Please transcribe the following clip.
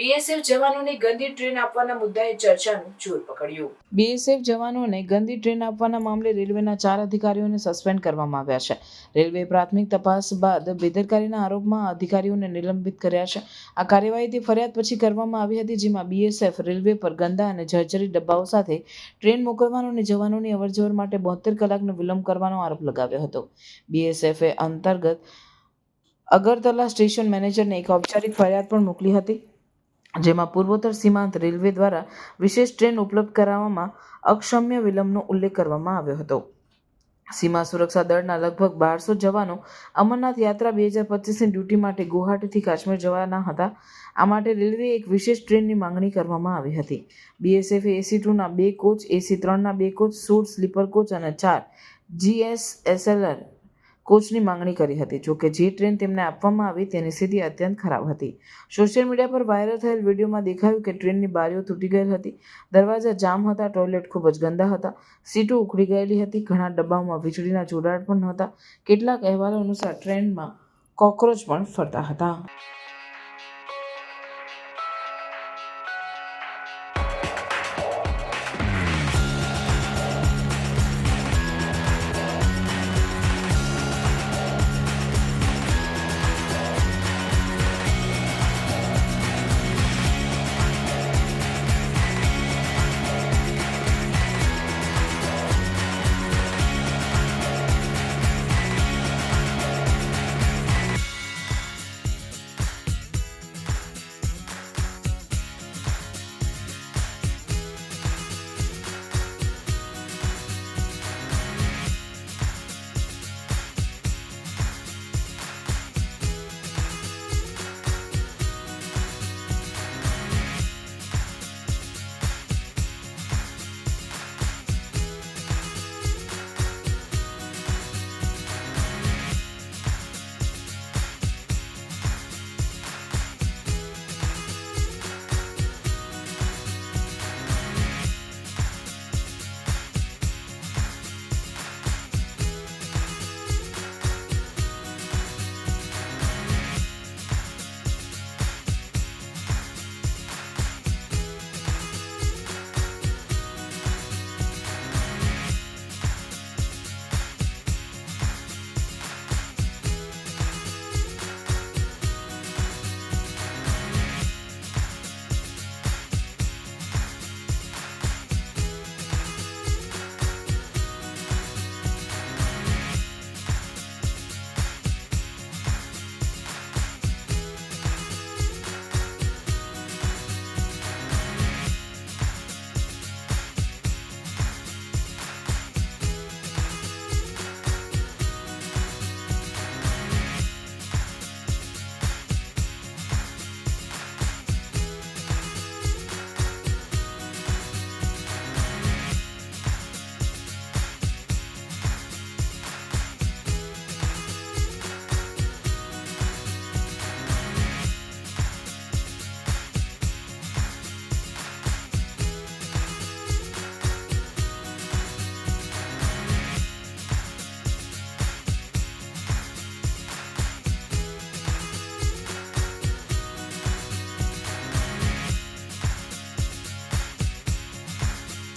BSF જવાનોને ગંદી train આપવાના મુદ્દાએ ચર્ચાનું જોર પકડ્યું. બીએસએફ જવાનોને ગંદી ટ્રેન આપવાના મામલે રેલવેના ચાર અધિકારીઓને સસ્પેન્ડ કરવામાં આવ્યા છે. રેલવે પ્રાથમિક તપાસ બાદ બેદરકારીના આરોપમાં અધિકારીઓને નિલંબિત કર્યા છે. આ કાર્યવાહીથી ફરિયાદ પછી કરવામાં આવી હતી જેમાં બીએસએફ રેલવે પર ગંદા અને જર્જરી ડબ્બાઓ સાથે ટ્રેન મોકલવાનો અને જવાનોની અવરજવર માટે બોતેર કલાકનો વિલંબ કરવાનો આરોપ લગાવ્યો હતો. બીએસએફે અંતર્ગત અગરતલા સ્ટેશન મેનેજરને એક ઔપચારિક ફરિયાદ પણ મોકલી હતી. જેમાં પૂર્વોત્તર સીમાંત રેલવે દ્વારા વિશેષ ટ્રેન ઉપલબ્ધ કરાવવામાં અક્ષમ્ય વિલંબનો ઉલ્લેખ કરવામાં આવ્યો હતો. સીમા સુરક્ષા દળના લગભગ બારસો જવાનો અમરનાથ યાત્રા બે હજાર પચીસની ડ્યુટી માટે ગુવાહાટીથી કાશ્મીર જવાના હતા. આ માટે રેલવે એક વિશેષ ટ્રેનની માંગણી કરવામાં આવી હતી. બીએસએફે એસી ટુના બે કોચ, એસી ત્રણના બે કોચ, સોળ સ્લીપર કોચ અને ચાર જીએસએસએલઆર કોચની માંગણી કરી હતી. જોકે જે ટ્રેન તેમને આપવામાં આવી તેની સ્થિતિ અત્યંત ખરાબ હતી. સોશિયલ મીડિયા પર વાયરલ થયેલ વિડીયોમાં દેખાયું કે ટ્રેનની બારીઓ તૂટી ગયેલ હતી. દરવાજા જામ હતા, ટોયલેટ ખૂબ જ ગંદા હતા, સીટો ઉખડી ગયેલી હતી, ઘણા ડબ્બાઓમાં વીજળીના જોડાણ પણ નહોતા. કેટલાક અહેવાલો અનુસાર ટ્રેનમાં કોક્રોચ પણ ફરતા હતા.